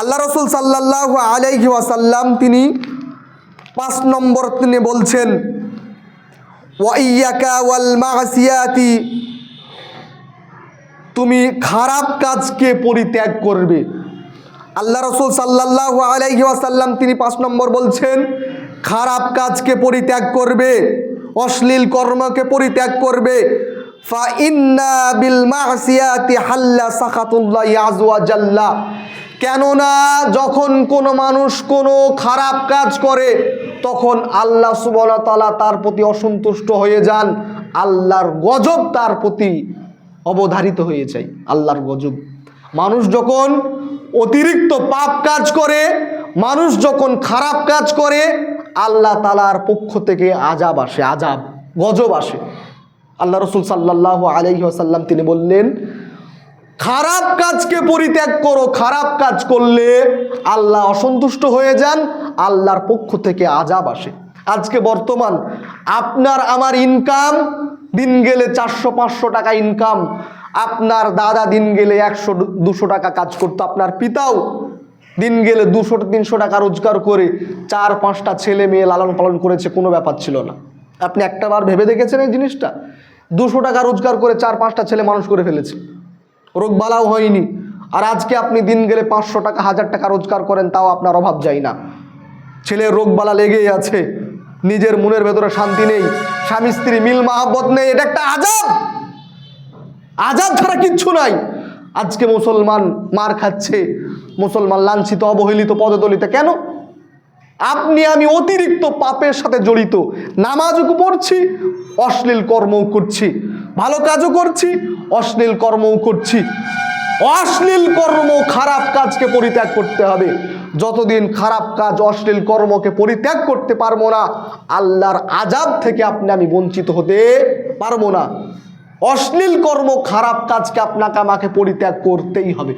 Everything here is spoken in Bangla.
আল্লাহ রসুল সাল্লাহ আলাইহি ওয়াসাল্লাম তিনি পাঁচ নম্বর তিনি বলছেন তুমি খারাপ কাজকে পরিত্যাগ করবে। আল্লাহ রসুল সাল্লাহ আলাইহি ওয়াসাল্লাম তিনি পাঁচ নম্বর বলছেন, খারাপ কাজকে পরিত্যাগ করবে, অশ্লীল কর্মকে পরিত্যাগ করবে। ফা ইন্না বিল মাসিয়াতি হাল্লা সাখাতুল্লাহ আজওয়া জাল্লা কেননা যখন কোনো মানুষ কোনো খারাপ কাজ করে, তখন আল্লাহ তাআলা তার প্রতি অসন্তুষ্ট হয়ে যান। আল্লাহর গজব তার প্রতি অবধারিত হয়ে যায়। আল্লাহর গজব। মানুষ যখন অতিরিক্ত পাপ কাজ করে, মানুষ যখন খারাপ কাজ করে, আল্লাহ তালার পক্ষ থেকে আজাব আসে আজাব গজব আসে। আল্লাহ রসুল সাল্লাহ আসাল্লাম তিনি বললেন খারাপ কাজকে পরিত্যাগ করো, খারাপ কাজ করলে আল্লাহ অসন্তুষ্ট হয়ে যান, আল্লাহর পক্ষ থেকে আজাব আসে। আজকে বর্তমান আপনার আমার ইনকাম দিন গেলে চারশো, পাঁচশো টাকা ইনকাম আপনার দাদা দিন গেলে একশো, দুশো টাকা কাজ করতো, আপনার পিতাও দিন গেলে দুশো, তিনশো টাকা রোজগার করে চার, পাঁচটা ছেলে মেয়ে লালন পালন করেছে, কোনো ব্যাপার ছিল না। আপনি একটা বার ভেবে দেখেছেন এই জিনিসটা? দুশো টাকা রোজগার করে চার, পাঁচটা ছেলে মানুষ করে ফেলেছে। রোগবালাও হয়নি। আর আজকে আপনি দিন গেলে পাঁচশো টাকা, হাজার টাকা রোজগার করেন, তাও আপনার অভাব যায় না। ছেলের রোগবালা লেগেই আছে। নিজের মনের ভেতরে শান্তি নেই। স্বামী, স্ত্রী মিল, মাহাব্বত নেই। এটা একটা আজাব! আজাব ছাড়া কিচ্ছু নাই। আজকে মুসলমান মার খাচ্ছে। মুসলমান লাঞ্ছিত, অবহেলিত, পদদলিত। কেন? আপনি, আমি অতিরিক্ত পাপের সাথে জড়িত। নামাজও পড়ছি, অশ্লীল কর্মও করছি। ভালো কাজও করছি, অশ্লীল কর্মও করছি। অশ্লীল কর্ম খারাপ কাজকে পরিত্যাগ করতে হবে। যতদিন খারাপ কাজ, অশ্লীল কর্মকে পরিত্যাগ করতে পারব না, আল্লাহর আজাব থেকে আপনি আমি বঞ্চিত হতে পারব না। অশ্লীল কর্ম, খারাপ কাজকে আপনাকে আমাকে পরিত্যাগ করতেই হবে।